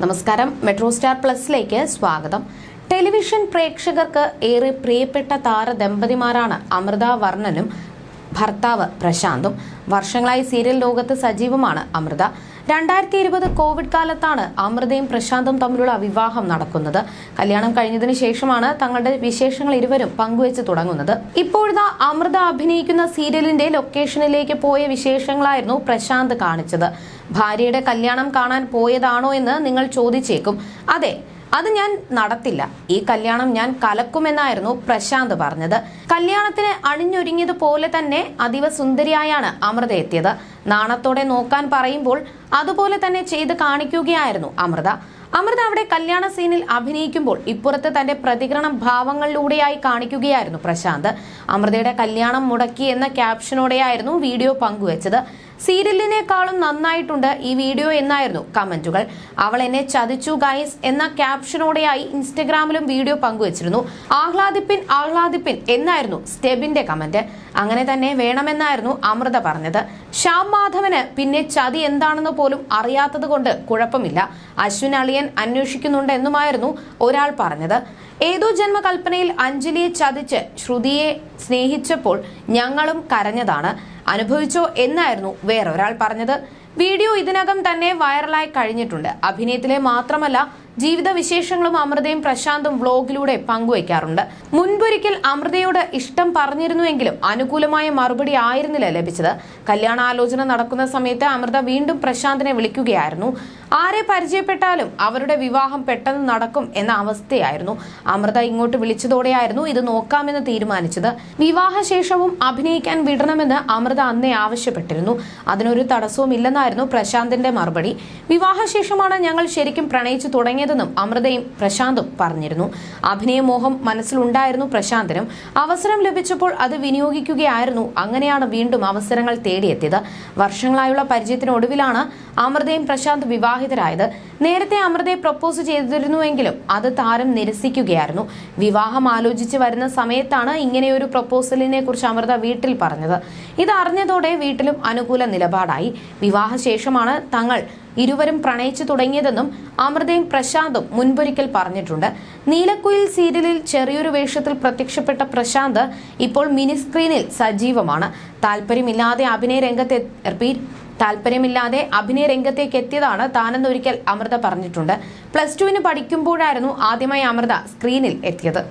നമസ്കാരം. Metro star പ്ലസിലേക്ക് സ്വാഗതം. Television പ്രേക്ഷകർക്ക് ഏറെ പ്രിയപ്പെട്ട താര ദമ്പതിമാരാണ് അമൃത വർണനും ഭർത്താവ് പ്രശാന്തും. വർഷങ്ങളായി സീരിയൽ ലോകത്ത് സജീവമാണ് അമൃത. രണ്ടായിരത്തി ഇരുപത് കോവിഡ് കാലത്താണ് അമൃതയും പ്രശാന്തും തമ്മിലുള്ള വിവാഹം നടക്കുന്നത്. കല്യാണം കഴിഞ്ഞതിനു ശേഷമാണ് തങ്ങളുടെ വിശേഷങ്ങൾ ഇരുവരും പങ്കുവെച്ച് തുടങ്ങുന്നത്. ഇപ്പോഴത്തെ അമൃത അഭിനയിക്കുന്ന സീരിയലിന്റെ ലൊക്കേഷനിലേക്ക് പോയ വിശേഷങ്ങളായിരുന്നു പ്രശാന്ത് കാണിച്ചത്. ഭാര്യയുടെ കല്യാണം കാണാൻ പോയതാണോ എന്ന് നിങ്ങൾ ചോദിച്ചേക്കും. അതെ അത് ഞാൻ നടത്തില്ല. ഈ കല്യാണം ഞാൻ കലക്കുമെന്നായിരുന്നു പ്രശാന്ത് പറഞ്ഞത്. കല്യാണത്തിന് അണിഞ്ഞൊരുങ്ങിയതുപോലെ തന്നെ അതീവ സുന്ദരിയായാണ് അമൃത എത്തിയത്. നാണത്തോടെ നോക്കാൻ പറയുമ്പോൾ അതുപോലെ തന്നെ ചെയ്ത് കാണിക്കുകയായിരുന്നു അമൃത. അമൃത അവിടെ കല്യാണ സീനിൽ അഭിനയിക്കുമ്പോൾ ഇപ്പുറത്ത് തന്റെ പ്രതികരണം ഭാവങ്ങളിലൂടെയായി കാണിക്കുകയായിരുന്നു പ്രശാന്ത്. അമൃതയുടെ കല്യാണം മുടക്കി എന്ന ക്യാപ്ഷനോടെയായിരുന്നു വീഡിയോ പങ്കുവച്ചത്. സീരിയലിനേക്കാളും നന്നായിട്ടുണ്ട് ഈ വീഡിയോ എന്നായിരുന്നു കമന്റുകൾ. അവൾ എന്നെ ചതിച്ചു ഗൈസ് എന്ന ക്യാപ്ഷനോടെയായി ഇൻസ്റ്റഗ്രാമിലും വീഡിയോ പങ്കുവച്ചിരുന്നു. ആഹ്ലാദിപ്പിൻ ആഹ്ലാദിപ്പിൻ എന്നായിരുന്നു സ്റ്റെബിന്റെ കമന്റ്. അങ്ങനെ തന്നെ വേണമെന്നായിരുന്നു അമൃത പറഞ്ഞത്. ശ്യാം മാധവന് പിന്നെ ചതി എന്താണെന്ന് പോലും അറിയാത്തത് കൊണ്ട് കുഴപ്പമില്ല. അശ്വിൻ അളിയൻ അന്വേഷിക്കുന്നുണ്ട് ഒരാൾ പറഞ്ഞത്. ഏതോ ജന്മകൽപ്പനയിൽ അഞ്ജലിയെ ചതിച്ച് ശ്രുതിയെ സ്നേഹിച്ചപ്പോൾ ഞങ്ങളും കരഞ്ഞതാണ്. അനുഭവിച്ചോ എന്നായിരുന്നു വേറൊരാൾ പറഞ്ഞത്. വീഡിയോ ഇതിനകം തന്നെ വൈറലായി കഴിഞ്ഞിട്ടുണ്ട്. അഭിനയത്തിലെ മാത്രമല്ല ജീവിത വിശേഷങ്ങളും അമൃതയും പ്രശാന്തും വ്ലോഗിലൂടെ പങ്കുവയ്ക്കാറുണ്ട്. മുൻപൊരിക്കൽ അമൃതയോട് ഇഷ്ടം പറഞ്ഞിരുന്നുവെങ്കിലും അനുകൂലമായ മറുപടി ആയിരുന്നില്ല ലഭിച്ചത്. കല്യാണാലോചന നടക്കുന്ന സമയത്ത് അമൃത വീണ്ടും പ്രശാന്തിനെ വിളിക്കുകയായിരുന്നു. ആരെ പരിചയപ്പെട്ടാലും അവരുടെ വിവാഹം പെട്ടെന്ന് നടക്കും എന്ന അവസ്ഥയായിരുന്നു. അമൃത ഇങ്ങോട്ട് വിളിച്ചതോടെയായിരുന്നു ഇത് നോക്കാമെന്ന് തീരുമാനിച്ചത്. വിവാഹശേഷവും അഭിനയിക്കാൻ വിടണമെന്ന് അമൃത അന്നേ ആവശ്യപ്പെട്ടിരുന്നു. അതിനൊരു തടസ്സവും ഇല്ലെന്നായിരുന്നു പ്രശാന്തിന്റെ മറുപടി. വിവാഹശേഷമാണ് ഞങ്ങൾ ശരിക്കും പ്രണയിച്ചു തുടങ്ങിയതെന്നും അമൃതയും പ്രശാന്തും പറഞ്ഞിരുന്നു. അഭിനയമോഹം മനസ്സിലുണ്ടായിരുന്നു പ്രശാന്തിനും. അവസരം ലഭിച്ചപ്പോൾ അത് വിനിയോഗിക്കുകയായിരുന്നു. അങ്ങനെയാണ് വീണ്ടും അവസരങ്ങൾ തേടിയെത്തിയത്. വർഷങ്ങളായുള്ള പരിചയത്തിനൊടുവിലാണ് അമൃതയും പ്രശാന്ത് വിവാഹിതരായത്. നേരത്തെ അമൃതയെ പ്രപ്പോസ് ചെയ്തിരുന്നുവെങ്കിലും അത് താരം നിരസിക്കുകയായിരുന്നു. വിവാഹം ആലോചിച്ച് വരുന്ന സമയത്താണ് ഇങ്ങനെയൊരു പ്രപ്പോസലിനെ കുറിച്ച് അമൃത വീട്ടിൽ പറഞ്ഞത്. ഇത് അറിഞ്ഞതോടെ വീട്ടിലും അനുകൂല നിലപാടായി. വിവാഹശേഷമാണ് തങ്ങൾ ഇരുവരും പ്രണയിച്ചു തുടങ്ങിയതെന്നും അമൃതയും പ്രശാന്തും മുൻപൊരിക്കൽ പറഞ്ഞിട്ടുണ്ട്. നീലക്കുയിൽ സീരിയലിൽ ചെറിയൊരു വേഷത്തിൽ പ്രത്യക്ഷപ്പെട്ട പ്രശാന്ത് ഇപ്പോൾ മിനി സ്ക്രീനിൽ സജീവമാണ്. താല്പര്യമില്ലാതെ അഭിനയ രംഗത്തെ താല്പര്യമില്ലാതെ അഭിനയ രംഗത്തേക്ക് എത്തിയതാണ് താനെന്നൊരിക്കൽ അമൃത പറഞ്ഞിട്ടുണ്ട്. പ്ലസ് ടുവിന് പഠിക്കുമ്പോഴായിരുന്നു ആദ്യമായി അമൃത സ്ക്രീനിൽ എത്തിയത്.